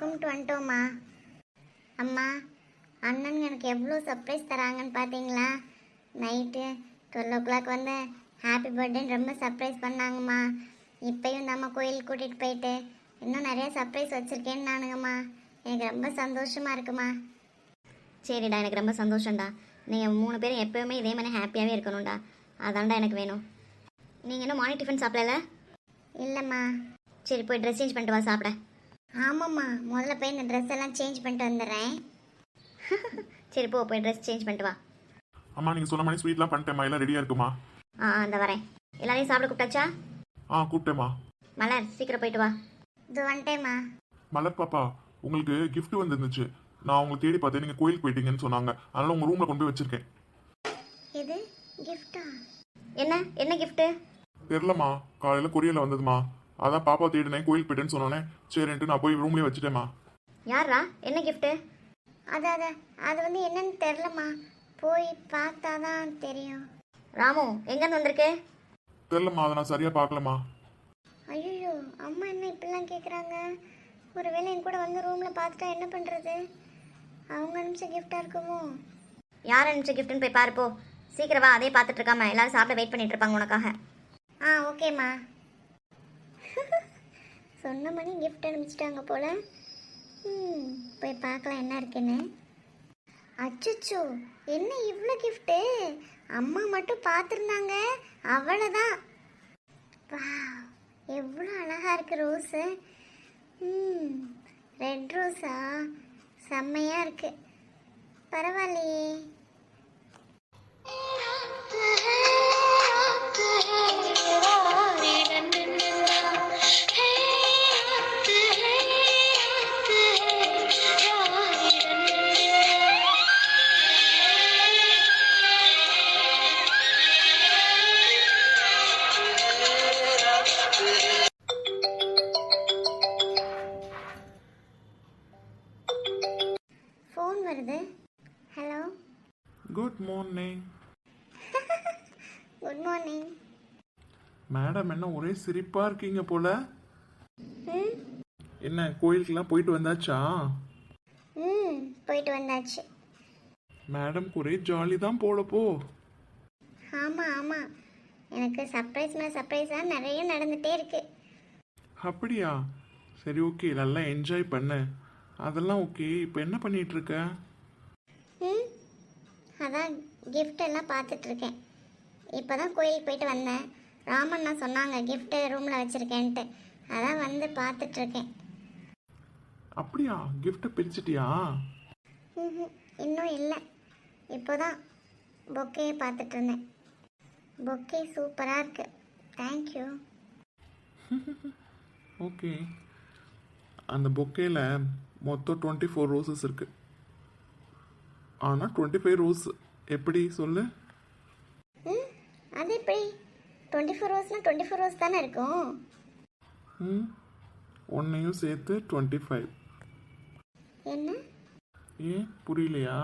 கும்பிட்டு வந்துட்டோம்மா அம்மா அண்ணன் எனக்கு எவ்வளோ சர்ப்ரைஸ் தராங்கன்னு பார்த்தீங்களா நைட்டு டுவெல் ஓ கிளாக் வந்து ஹாப்பி பர்த்டேன்னு ரொம்ப சர்ப்ரைஸ் பண்ணாங்கம்மா. இப்பயும் நம்ம கோயிலுக்கு கூட்டிகிட்டு போயிட்டு இன்னும் நிறைய சர்ப்ரைஸ் வச்சுருக்கேன்னு நானுங்கம்மா. எனக்கு ரொம்ப சந்தோஷமாக இருக்குமா சரிடா எனக்கு ரொம்ப சந்தோஷம்டா. நீங்கள் மூணு பேரும் எப்போவுமே இதே மாதிரி ஹாப்பியாகவே இருக்கணும்டா. அதான்டா எனக்கு வேணும். நீங்கள் இன்னும் மார்னிங் டிஃபன் சாப்பிடல? இல்லைம்மா. சரி போய் ட்ரெஸ் சேஞ்ச் பண்ணிட்டு வா சாப்பிட. ஆமாம்மா முதல்ல போய் இந்த ட்ரெஸ் எல்லாம் சேஞ்ச் பண்ணிட்டு வந்துடுறேன். சரி போ போய் ட்ரெஸ் சேஞ்ச் பண்ணிட்டு வா. அம்மா நீங்கள் சொன்ன மாதிரி ஸ்வீட்லாம் பண்ணிட்டேம்மா. எல்லாம் ரெடியாக இருக்குமா? ஆ இந்த வரேன். எல்லாரையும் சாப்பிட கூப்பிட்டாச்சா? ஆ கூப்பிட்டேம்மா. மலர் சீக்கிரம் போயிட்டு வா. இது வந்துட்டேம்மா. மலர் பாப்பா உங்களுக்கு gift வந்துருந்துச்சு. நான் உங்களை தேடி பார்த்தேன். நீங்கள் கோயிலுக்கு போயிட்டீங்கன்னு சொன்னாங்க. அதனால உங்கள் ரூமில் கொண்டு போய் வச்சிருக்கேன். இது கிஃப்டா என்ன? என்ன கிஃப்ட்டு தெரிலம்மா காலையில் கொரியரில் வந்ததுமா அதான் பாப்பா தேடினேன் கோயிலுக்கு போயிட்டேன்னு சொன்னோன்னே சரின்ட்டு நான் போய் ரூம்லேயே வச்சுட்டேம்மா. யாரா என்ன கிஃப்ட்டு அது அது அது வந்து என்னன்னு தெரிலம்மா போய் பார்த்தா தான் தெரியும். ராமு எங்கேருந்து வந்திருக்கு? தெரிலம்மா அதை நான் சரியாக பார்க்கலம்மா. ஐயோ அம்மா என்ன இப்படிலாம் கேட்குறாங்க ஒருவேளை என் கூட வந்து ரூமில் பார்த்துட்டா என்ன பண்ணுறது அவங்க அனுப்பிச்ச கிஃப்டாக இருக்குமோ? யார் அனுப்பிச்ச கிஃப்ட்னு போய் பாரு போ. சீக்கிரம் வா அதே பார்த்துட்டு இருக்காம எல்லாரும் சாப்பிட வெயிட் பண்ணிட்டு இருப்பாங்க உனக்காக. ஆ ஓகேம்மா சொன்ன மணி கிஃப்ட் அனுப்பிச்சிட்டாங்க போல. ம் போய் பார்க்கலாம் என்ன இருக்குன்னு. அச்சோ என்ன இவ்வளோ கிஃப்ட்டு அம்மா மட்டும் பார்த்துருந்தாங்க அவ்வளோதான் வா எவ்வளோ அழகாக இருக்கு ரோஸு ம் ரெட் ரோஸா செம்மையாக இருக்கு. பரவாயில்லையே. வருது? Hello good morning good morning madam என்ன ஒரே சிரிப்பாக இருக்கீங்க போல? என்ன கோயிலுக்கெல்லாம் போயிட்டு வந்தாச்சா? ம் போயிட்டு வந்தாச்சு. மேடம்க்கு ஒரே ஜாலி தான் போல போ. ஆமாம் ஆமாம் எனக்கு சர்ப்ரைஸ் மேலே சர்ப்ரைஸாக நிறைய நடந்துகிட்டே இருக்கு. அப்படியா? சரி ஓகே நல்லா என்ஜாய் பண்ணு. அதெல்லாம் ஓகே இப்போ என்ன பண்ணிட்டு இருக்க ம் அதான் gift எல்லாம் பார்த்துட்டு இருக்கேன் இப்போ தான் கோயிலுக்கு போயிட்டு வந்தேன். ராமண்ணா சொன்னாங்க கிஃப்ட்டு ரூமில் வச்சுருக்கேன்ட்டு. அதான் வந்து பார்த்துட்டு இருக்கேன் அப்படியா? gift பிரிச்சிட்டியா? ம்ஹும். இன்னும் இல்லை. இப்போ தான் பொக்கே பார்த்துட்டு இருந்தேன் பொக்கே சூப்பராக இருக்கு தேங்க்யூ ஓகே அந்த பொக்கேல மொத்தம் டுவெண்ட்டி ஃபோர் ரோசஸ் இருக்கு. ஆனால் டுவெண்ட்டி ஃபைவ் ரோஸ் எப்படி சொல்லு? ம் அது எப்படி? டுவெண்ட்டி ஃபோர் ரோஸ்னால் டுவெண்ட்டி ஃபோர் ரோஸ் தானே இருக்கும். ம் ஒன்னையும் சேர்த்து டுவெண்ட்டி ஃபைவ் என்ன? ஏன் புரியலையா?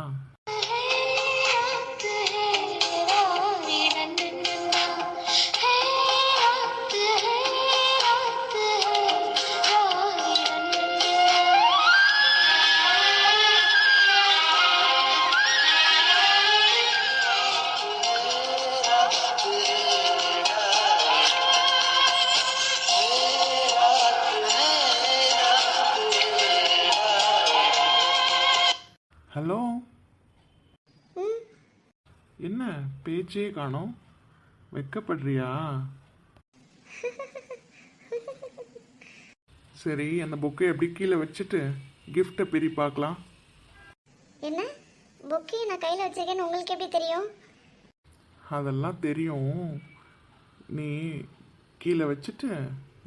ஹலோ? என்ன பேச்சே காணோம். வெக்கப்படுறியா? சரி அந்த புக்கை எப்படி கீழே வச்சுட்டு கிஃப்டை பிரி பார்க்கலாம். என்ன? பொக்கே நான் கையில் வச்சிருக்கேன்னு உங்களுக்கு எப்படி தெரியும்? அதெல்லாம் தெரியும். நீ கீழே வச்சுட்டு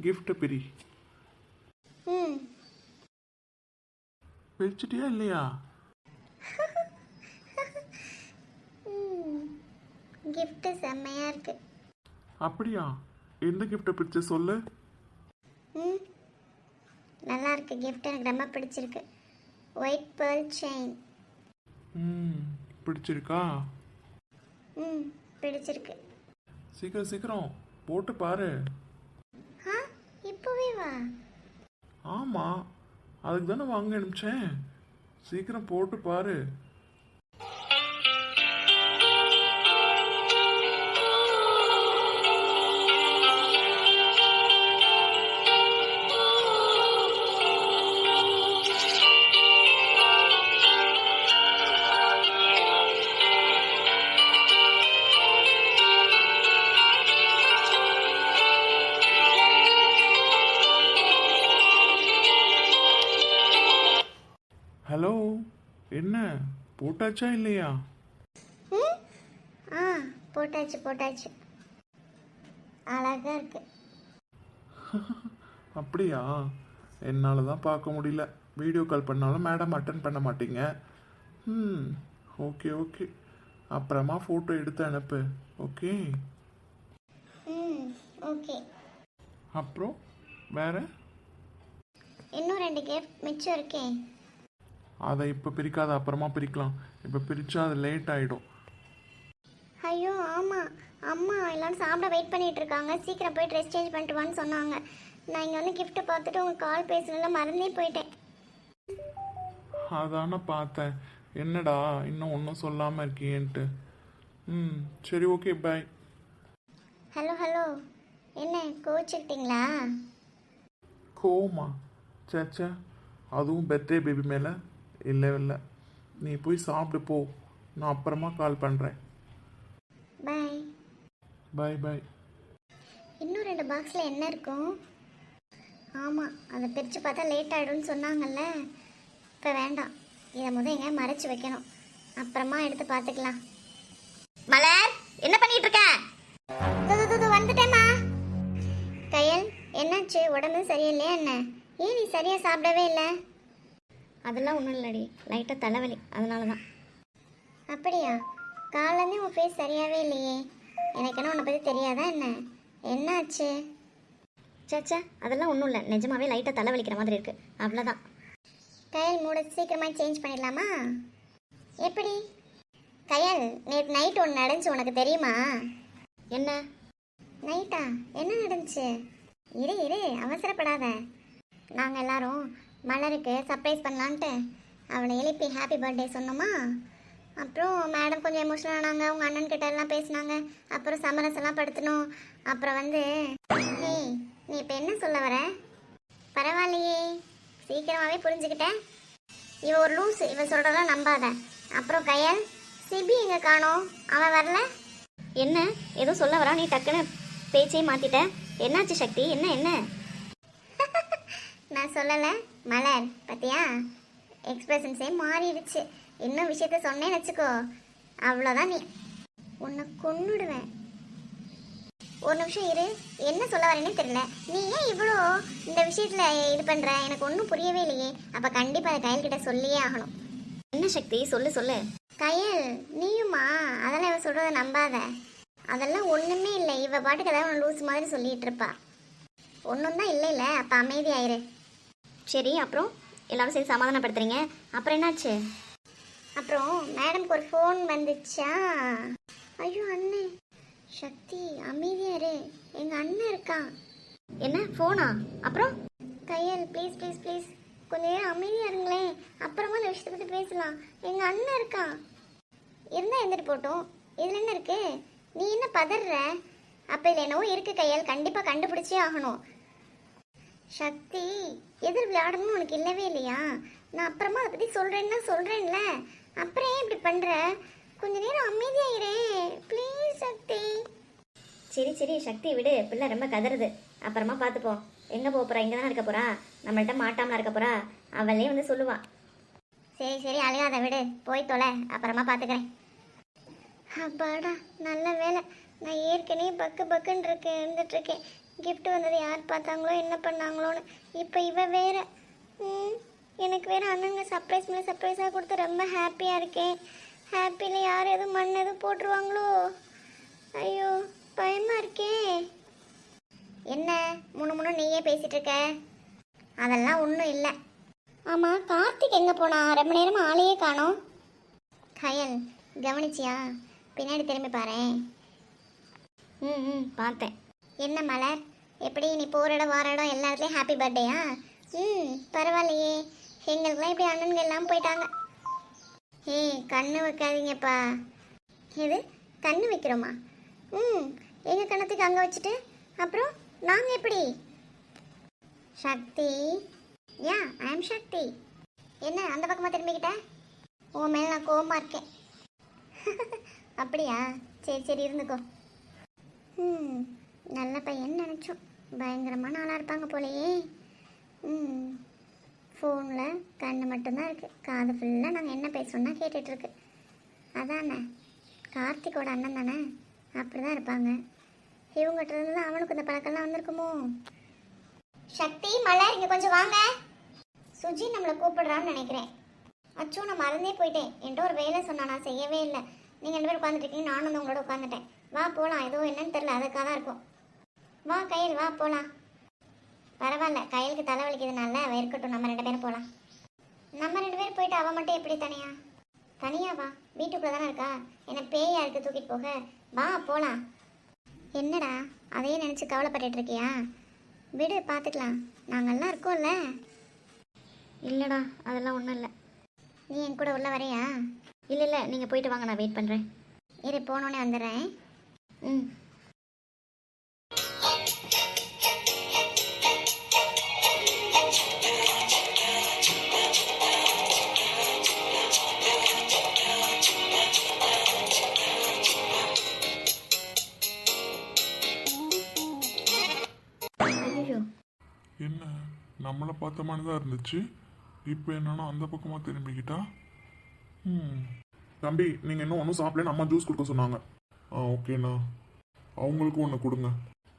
கிஃப்டை பிரி. ம். பிரிச்சிட்டியா இல்லையா ம் கிஃப்ட்டு செம்மையாக இருக்கு. அப்படியா? எந்த கிஃப்டை பிரிச்சு சொல்லு? ம் நல்லா இருக்கு. கிஃப்ட் எனக்கு ரொம்ப பிடிச்சிருக்கு. ஒயிட் pearl செயின் ம் பிடிச்சிருக்கா? ம் பிடிச்சிருக்கு. சீக்கிரம் சீக்கிரம். போட்டு பாரு. ஆ இப்போவே வா. ஆமாம் அதுக்கு தானே வாங்க அனுப்பிச்சேன். சீக்கிரம் போட்டு பாரு. போட்டாச்சா இல்லையா? ஆ போட்டாச்சு போட்டாச்சு. அழகா இருக்கு. அப்படியா? என்னால் தான் பார்க்க முடியல. வீடியோ கால் பண்ணாலும் மேடம் அட்டன் பண்ண மாட்டீங்க. ம் ஓகே ஓகே அப்புறமா ஃபோட்டோ எடுத்து அனுப்பு ஓகே ம் ஓகே அப்புறம் வேற? இன்னும் ரெண்டு கிஃப்ட் மிச்சம் இருக்கே. அதை இப்போ பிரிக்காத அப்புறமா பிரிக்கலாம். இப்போ பிரித்தா அது லேட் ஆகிடும் ஐயோ ஆமாம் அம்மா எல்லாரும் சாப்பிட வெயிட் பண்ணிட்டு இருக்காங்க. சீக்கிரம் போய் ட்ரெஸ் சேஞ்ச் பண்ணிட்டு வான்னு சொன்னாங்க. நான் இங்கே வந்து gift பார்த்துட்டு உங்கள் கால் பேசுனதுல மறந்தே போயிட்டேன். அதானே பார்த்தேன். என்னடா இன்னும் ஒன்றும் சொல்லாமல் இருக்கியேன்ட்டு. ம் சரி ஓகே பாய் ஹலோ ஹலோ என்ன கோச்சுக்கிட்டீங்களா கோமா சேச்சே அதுவும் பர்த்டே பேபி மேலே? இல்லை இல்லை. நீ போய் சாப்பிடு போ. நான் அப்புறமா கால் பண்ணுறேன் பாய் பாய் பாய் இன்னும் ரெண்டு பாக்ஸில் என்ன இருக்கும்? ஆமாம் அதை பிரித்து பார்த்தா லேட் ஆகிடும்னு சொன்னாங்கல்ல. இப்போ வேண்டாம். இதை முத எங்க மறைச்சு வைக்கணும். அப்புறமா எடுத்து பார்த்துக்கலாம். மலர் என்ன பண்ணிட்டு இருக்க? வந்துட்டேம்மா. கையல் என்னாச்சு? உடம்பு சரியில்லையா என்ன? ஏன் நீ சரியாக சாப்பிடவே இல்லை? அதெல்லாம் ஒன்றும் இல்லடி. லைட்டாக தலைவலி. அதனால தான் அப்படியா? காலையிலேருந்து உன் ஃபேஸ் சரியாகவே இல்லையே. எனக்கு என்ன உன்னை பற்றி தெரியாதா என்ன? என்னாச்சு? சேச்சா அதெல்லாம் ஒன்றும் இல்லை. நிஜமாவே லைட்டாக தலைவலிக்கிற மாதிரி இருக்கு. அவ்வளோதான் கயல் மூட சீக்கிரமாக சேஞ்ச் பண்ணிடலாமா? எப்படி? கயல் நேற்று நைட் ஒன்று நடந்துச்சு உனக்கு தெரியுமா? என்ன? நைட்டா என்ன நடந்துச்சு? இரு இரு. அவசரப்படாத. நாங்கள் எல்லாரும் மலருக்கு சர்ப்ரைஸ் பண்ணலான்ட்டு அவளை எழுப்பி ஹாப்பி பர்த்டே சொன்னோமா? அப்புறம் மேடம் கொஞ்சம் எமோஷனல் ஆனாங்க. அவங்க அண்ணன் கிட்ட எல்லாம் பேசினாங்க. அப்புறம் சமரசெல்லாம் படுத்தணும். அப்புறம் வந்து நீ நீ இப்போ என்ன சொல்ல வர? பரவாயில்லையே. சீக்கிரமாகவே புரிஞ்சுக்கிட்டேன் இவ ஒரு லூஸ் இவ சொல்கிறதெல்லாம் நம்பாத. அப்புறம் கையல் சிபி எங்கே காணோம்? அவன் வரல? என்ன? ஏதோ சொல்ல வரா? நீ டக்குன்னு பேச்சே மாற்றிட்ட என்னாச்சு சக்தி? என்ன என்ன? நான் சொல்லலை. மலர் பத்தியா? எக்ஸ்பிரஷன்ஸே மாறிடுச்சு. இன்னும் விஷயத்த சொன்னேன்னு வச்சுக்கோ. அவ்வளோதான் நீ. உன்னை கொன்னுடுவேன். ஒரு நிமிஷம் இரு. என்ன சொல்ல வரேனே தெரியல. நீ ஏன் இவ்வளோ இந்த விஷயத்தில் இது பண்ணுற எனக்கு ஒன்றும் புரியவே இல்லையே. அப்போ கண்டிப்பாக அதை கையல்கிட்ட சொல்லியே ஆகணும். என்ன சக்தி? சொல்லு சொல்லு. கையல் நீயுமா? அதெல்லாம் இவ சொல்கிறத நம்பாத. அதெல்லாம் ஒன்றுமே இல்லை. இவ பாட்டுக்கு ஏதாவது ஒன்று லூஸ் மாதிரி சொல்லிட்டு இருப்பா. ஒன்றும் தான் இல்லை இல்லை அப்போ அமைதியாயிரு. சரி அப்புறம்? எல்லாரும் சேர்ந்து சமாதானப்படுத்துறீங்க. அப்புறம் என்னாச்சு? அப்புறம் மேடம்க்கு ஒரு ஃபோன் வந்துச்சா? ஐயோ அண்ணே. சக்தி அமைதியா இரு. எங்க அண்ணன் இருக்கான் என்ன ஃபோனா அப்புறம்? கையல் ப்ளீஸ் ப்ளீஸ் ப்ளீஸ் கொஞ்ச நேரம் அமைதியா இருங்களேன். அப்புறமா இந்த விஷயத்தை பத்தி பேசலாம். எங்க அண்ணன் இருக்கான் இருந்தா எந்திரிட்டு போட்டோம் இதுல என்ன இருக்கு? நீ என்ன பதற அப்ப இதுல என்னவோ இருக்கு கையால். கண்டிப்பா கண்டுபிடிச்சே ஆகணும். சக்தி எதிர் விளையாடணும்னு உனக்கு இல்லவே இல்லையா? நான் அப்புறமா அதை பத்தி சொல்றேன்னா சொல்றேன்ல. அப்புறம் ஏன் இப்படி பண்ற? கொஞ்ச நேரம் அமைதியாயிரே. ப்ளீஸ் சக்தி. சரி சரி சக்தி விடு. பிள்ளை ரொம்ப கதறுது. அப்புறமா பார்த்துப்போம் எங்கே போக போறா? இங்கே தானே இருக்க போறா? நம்மள்ட்ட மாட்டாமலாம் இருக்க போறா? அவளே வந்து சொல்லுவா. சரி சரி அழுகாத விடு. போய் தொலை. அப்புறமா பார்த்துக்கிறேன். அப்பாடா நல்ல வேலை. நான் ஏற்கனவே பக்கு பக்குன்னு இருக்கேன் இருந்துட்டு கிஃப்ட் வந்தது யார் பார்த்தாங்களோ என்ன பண்ணாங்களோன்னு. இப்போ இவ வேற. எனக்கு வேற அண்ணங்க சர்ப்ரைஸ் மேலே சர்ப்ரைஸாக கொடுத்து ரொம்ப ஹாப்பியாக இருக்கேன். ஹாப்பியில் யார் எதுவும் மண் எதுவும் போட்டுருவாங்களோ? ஐயோ பயமாக இருக்கே. என்ன முணு முணு நீயே பேசிகிட்டு இருக்க? அதெல்லாம் ஒன்றும் இல்லை. ஆமாம் கார்த்திக் எங்கே போனா? ரொம்ப நேரமாக ஆளையே காணோம். கயல் கவனிச்சியா? பின்னாடி திரும்பி பாரு ம் ம் பார்த்தேன். என்ன மலர்? எப்படி நீ போகிற இடம் வார இடம் எல்லா இடத்துலையும் ஹாப்பி பர்த்டேயா ம் பரவாயில்லையே. எங்களுக்குலாம் இப்படி அண்ணன்கள் எல்லாம் போயிட்டாங்க. ஏய் கண்ணு வைக்காதீங்கப்பா. எது? கண்ணு வைக்கிறோமா? ம் எங்கள் கண்ணத்துக்கு அங்கே வச்சுட்டு? அப்புறம் நாங்கள் எப்படி? சக்தி. யா ஐ அம் சக்தி. என்ன அந்த பக்கமாக திரும்பிக்கிட்ட? உன் மேலே நான் கோபமாக இருக்கேன். அப்படியா? சரி சரி இருந்துக்கோ. ம். நல்ல பையன் நினச்சோம். பயங்கரமான ஆளாக இருப்பாங்க போலையே. ம். ஃபோனில் கண்ணு மட்டும்தான் இருக்குது காது ஃபுல்லாக நாங்கள் என்ன பேசுகிறோன்னா கேட்டுட்ருக்கு. அதானே? கார்த்திகோட அண்ணன் தானே? அப்படி தான் இருப்பாங்க. இவங்ககிட்ட இருந்து தான் அவனுக்கு இந்த பழக்கம்லாம் வந்திருக்குமோ? சக்தி மலர் இங்கே கொஞ்சம் வாங்க. சுஜி நம்மளை கூப்பிடுறான்னு நினைக்கிறேன். அச்சோ நான் மறந்தே போயிட்டேன். என்கிட்ட ஒரு வேலை சொன்னா நான் செய்யவே இல்லை. நீங்கள் ரெண்டு பேர் உட்காந்துட்டு இருக்கீங்க. நானும் வந்து உங்களோட உட்காந்துட்டேன் வா போகலாம் ஏதோ என்னன்னு தெரில அதுக்காக தான் இருக்கும். வா கையில் வா போகலாம் பரவாயில்ல கையலுக்கு தலைவலிக்கிறதுனால அவ இருக்கட்டும் நம்ம ரெண்டு பேரும் போகலாம் நம்ம ரெண்டு பேரும் போயிட்டு அவன் மட்டும் எப்படி தனியா? தனியா வா. வீட்டுக்குள்ளே தானே இருக்கா? என்ன பேயா இருக்கு தூக்கிட்டு போக. வா போகலாம் என்னடா அதையே நினச்சி கவலைப்பட்டு இருக்கியா? விடு பார்த்துக்கலாம் நாங்கள்லாம் இருக்கோம்ல. இல்லைடா அதெல்லாம் ஒன்றும் இல்லை. நீ என் கூட உள்ள வரையா? இல்லை இல்லை நீங்கள் போயிட்டு வாங்க நான் வெயிட் பண்ணுறேன் இரு போனோடனே வந்துடுறேன். ம். நம்மளை பார்த்த மாதிரி தான் இருந்துச்சு. இப்போ என்னன்னா அந்த பக்கமாக திரும்பிக்கிட்டா? ம். தம்பி நீங்கள் இன்னும் ஒன்றும் சாப்பிடல அம்மா ஜூஸ் கொடுக்க சொன்னாங்க. ஆ ஓகேண்ணா. அவங்களுக்கும் ஒன்று கொடுங்க.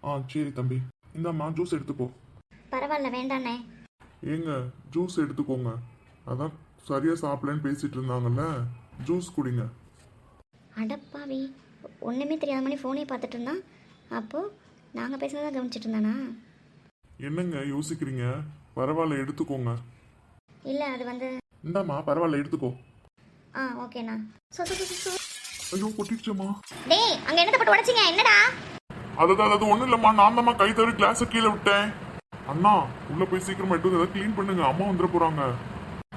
ஆ சரி தம்பி. இந்தாம்மா ஜூஸ் எடுத்துக்கோ. பரவாயில்ல வேண்டாண்ணே. ஏங்க ஜூஸ் எடுத்துக்கோங்க. அதான் சரியாக சாப்பிடலன்னு பேசிட்டு இருந்தாங்கல்ல. ஜூஸ் குடிங்க. அடப்பாவி ஒன்றுமே தெரியாத மாதிரி ஃபோனே பார்த்துட்டு இருந்தான். அப்போது நாங்கள் பேசுனதான் கவனிச்சிட்டு இருந்தானா? என்னங்க யோசிக்கிறீங்க? பரவாயில்ல எடுத்துக்கோங்க. இல்லை அது வந்து இந்தாம்மா பரவாயில்ல எடுத்துக்கோ. ஆ ஓகேண்ணா. சோ சோ, சோ, சோ, சோ. ஐயோ கொட்டிடுச்சேம்மா. டேய் அங்கே என்னத்தை போட்டு உடச்சிங்க? என்னடா? அது அது ஒன்றும் இல்லைம்மா நான் தாம்மா கை தவறி கிளாஸை கீழே விட்டேன். அண்ணா உள்ள போய் சீக்கிரமா எடுத்து வந்து ஏதாவது க்ளீன் பண்ணுங்க. அம்மா வந்துட போறாங்க.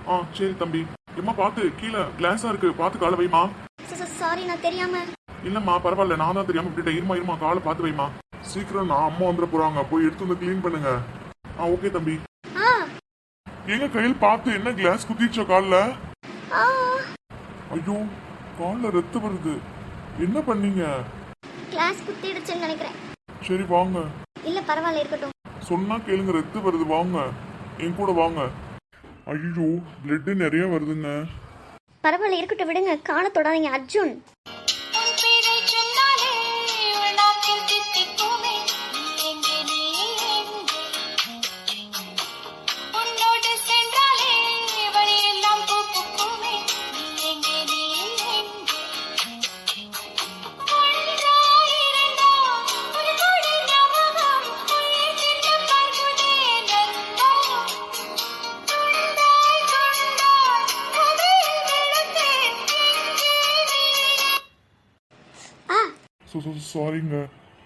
ஆ சரி தம்பி. ஏம்மா பார்த்து கீழே கிளாஸா இருக்கு. பார்த்து காலை வைமா சாரி நான் தெரியாமல் இல்லம்மா பரவாயில்ல நான் தான் தெரியாம விட்டுட்டேன். இருமா இருமா காலை பார்த்து வைமா சீக்கிரம் நான் அம்மா வந்துட போறாங்க. போய் எடுத்து வந்து க்ளீன் பண்ணுங்க. ஆ ஓகே தம்பி. எங்க கையில் பார்த்து என்ன கிளாஸ் குத்திச்சோ காலில்? ஐயோ காலில் ரத்தம் வருது. என்ன பண்ணீங்க? கிளாஸ் குத்திடுச்சுன்னு நினைக்கிறேன். சரி வாங்க. இல்லை பரவாயில்ல இருக்கட்டும். சொன்னா கேளுங்க ரத்தம் வருது. வாங்க. என் கூட வாங்க. ஐயோ பிளட் நிறைய வருதுங்க. பரவாயில்ல இருக்கட்டும் விடுங்க. காலை தொடாதீங்க அர்ஜுன். சாரிங்க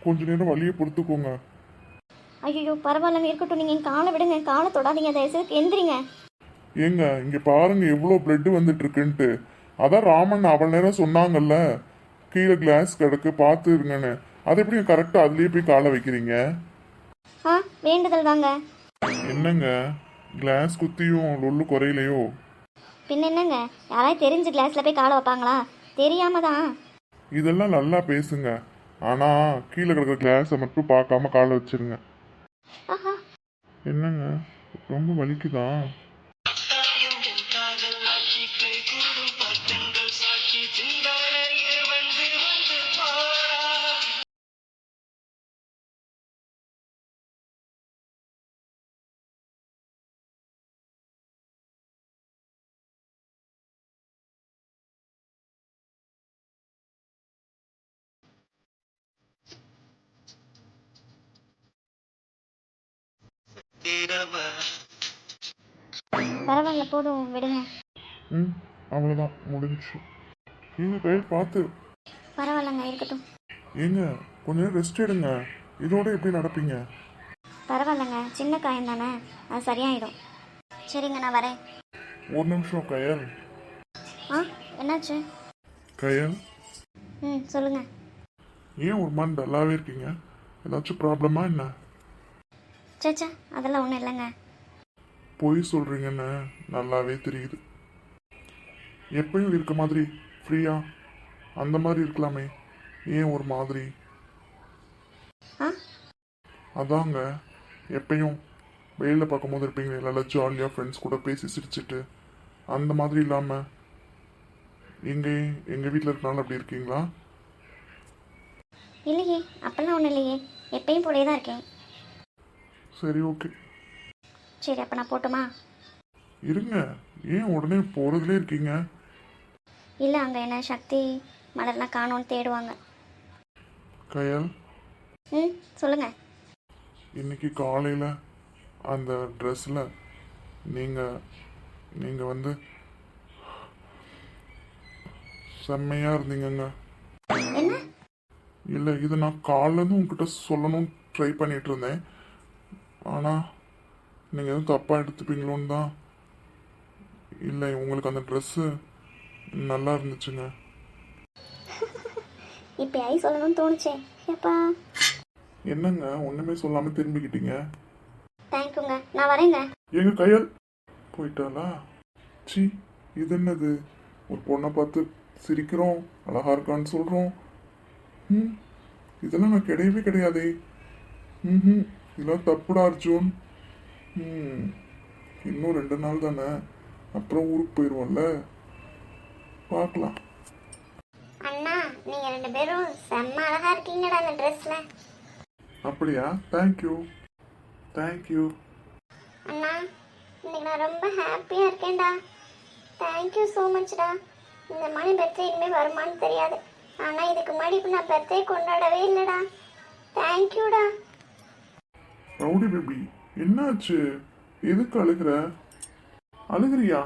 கொஞ்ச நேரம் வழியை பொறுத்துக்கோங்க. ஐயோ பரவாயில்லங்க. இருக்கட்டும் நீங்கள் என் காலை விடுங்க. காலை தொடாதீங்க. தயவுசெய்து எந்திரிங்க. ஏங்க இங்க பாருங்க எவ்வளோ பிளட் வந்துட்டு இருக்குன்ட்டு அதான் ராமன் அவள் நேரம் சொன்னாங்கல்ல. கீழே கிளாஸ் கிடக்கு பார்த்து இருங்கன்னு. அது எப்படி கரெக்டாக அதுலேயே போய் காலை வைக்கிறீங்க? ஆ வேண்டுதல் தாங்க. என்னங்க? கிளாஸ் குத்தியும் லொல்லு குறையிலையோ? பின்ன என்னங்க? யாராவது தெரிஞ்சு கிளாஸில் போய் காலை வைப்பாங்களா? தெரியாம தான். இதெல்லாம் நல்லா பேசுங்க. ஆனால் கீழே கிடக்கிற கிளாஸை மட்டும் பார்க்காம காலை வச்சிருங்க. என்னங்க? ரொம்ப வலிக்குதா? பரவாயில்ல போதும் விடுங்க. ம் அவ்வளோதான் முடிஞ்சுச்சு. ஏங்க கையில் பார்த்து. பரவாயில்லங்க இருக்கட்டும். ஏங்க கொஞ்ச நேரம் ரெஸ்ட் எடுங்க. இதோட எப்படி நடப்பீங்க? பரவாயில்லைங்க சின்ன காயம் தானே அது சரியாயிடும். சரிங்க நான் வரேன். ஒரு நிமிஷம் கயல். ஆ என்னாச்சு? கயல்? ம் சொல்லுங்கள் ஏன் ஒரு மாதிரி டல்லாவே இருக்கீங்க? ஏதாச்சும் ப்ராப்ளமா என்ன? சேச்சா அதெல்லாம் ஒன்றும் இல்லைங்க. பொய் சொல்றீங்கன்னு நல்லாவே தெரியுது. எப்பயும் இருக்க மாதிரி ஃப்ரீயா? அந்த மாதிரி இருக்கலாமே. ஏன் ஒரு மாதிரி? ஆ? அதாங்க எப்பயும் வெயிலில் பார்க்கும்போது இருப்பீங்களே நல்லா ஜாலியாக ஃப்ரெண்ட்ஸ் கூட பேசி சிரிச்சிட்டு அந்த மாதிரி இல்லாமல் எங்கே எங்கள் வீட்டில் இருக்கனால அப்படி இருக்கீங்களா? இல்லையே அப்பெல்லாம் ஒன்றும் இல்லையே. எப்பயும் போலே தான் இருக்கேன். சரி ஓகே சரி அப்போ நான் போட்டுமா? இருங்க. ஏன் உடனே போகிறதுலே இருக்கீங்க? இல்லை அங்கே என்ன சக்தி மலர்லாம் காணோன்னு தேடுவாங்க. கயல்? ம் சொல்லுங்கள் இன்னைக்கு காலையில் அந்த ட்ரெஸ்ஸில் நீங்கள் நீங்கள் வந்து செம்மையாக இருந்தீங்கங்க. என்ன? இல்லை இது நான் காலையிலேருந்து உங்ககிட்ட சொல்லணும்னு ட்ரை பண்ணிட்டு இருந்தேன். ஆனால் நீங்கள் எதுவும் தப்பாக எடுத்துப்பீங்களோன்னு தான். இல்லை உங்களுக்கு அந்த ட்ரெஸ்ஸு நல்லா இருந்துச்சுங்க. இப்போ ஐ சொல்லணும்னு தோணுச்சே. ஏப்பா என்னங்க ஒன்றுமே சொல்லாமல் திரும்பிக்கிட்டீங்க? தேங்க்யூங்க. நான் வரேங்க. எங்க கையால்? போயிட்டாளா? சி இது என்னது? ஒரு பொண்ணை பார்த்து சிரிக்கிறோம் அழகா இருக்கான்னு சொல்றோம். ம் இதெல்லாம் நான் கிடையவே கிடையாதே. ம் இதெல்லாம் தப்புடா அர்ஜுன். ம் இன்னும் ரெண்டு நாள் தானே. அப்புறம் ஊருக்கு போயிடுவோம்ல பார்க்கலாம். அண்ணா நீங்கள் ரெண்டு பேரும் செம்ம அழகா இருக்கீங்கடா அந்த ட்ரெஸ்ல அப்படியா? தேங்க்யூ தேங்க்யூ அண்ணா இன்னைக்கு நான் ரொம்ப ஹாப்பியாக இருக்கேன்டா. தேங்க்யூ ஸோ மச்டா இந்த மாதிரி பர்த்டே இனிமேல் வருமான்னு தெரியாது. ஆனால் இதுக்கு முன்னாடி இப்போ நான் பர்த்டே கொண்டாடவே இல்லைடா. தேங்க்யூடா ரவுடி பேபி என்னாச்சு? எதுக்கு அழுகிற? அழுகிறியா?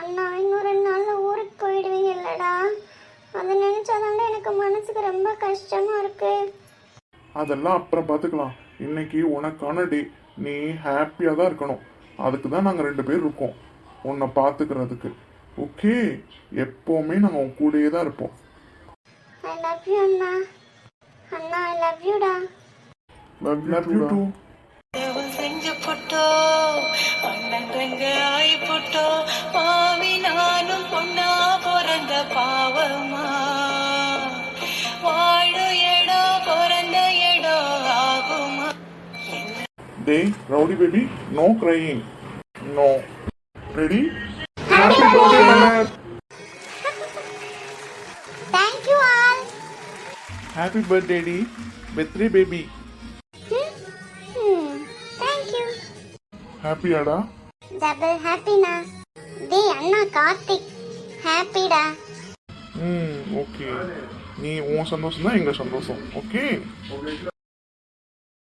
அண்ணா இன்னும் ரெண்டு நாளில் ஊருக்கு போயிடுவீங்க இல்லைடா அதை நினச்சாதாண்டா எனக்கு மனசுக்கு ரொம்ப கஷ்டமாக இருக்கு. அதெல்லாம் அப்புறம் பார்த்துக்கலாம் இன்னைக்கு உனக்கான டே. நீ ஹாப்பியாக தான் இருக்கணும். அதுக்கு தான் நாங்கள் ரெண்டு பேர் இருக்கோம். உன்னை பார்த்துக்கிறதுக்கு ஓகே? எப்போவுமே நாங்கள் உன் கூடயே தான் இருப்போம். ஐ லவ் யூ அண்ணா. அண்ணா ஐ லவ் யூடா லவ் யூ டூ தேவன் செஞ்சு புட்டோ அண்ணன் தங்க ஆயி புட்டோ பாவி நானும் பொண்ணா பிறந்த பாவமா? வாழு இடம் பிறந்த இடம் ஆகுமா? டே rowdy baby no crying no ready thank you all happy birthday D பெத்ரி பேபி ஹாப்பியாடா? டபுள் ஹாப்பினா? டேய் அண்ணா கார்த்திக். ஹாப்பிடா? ம் ஓகே. நீ உன் சந்தோஷம் தான் எங்கள் சந்தோஷம் ஓகே?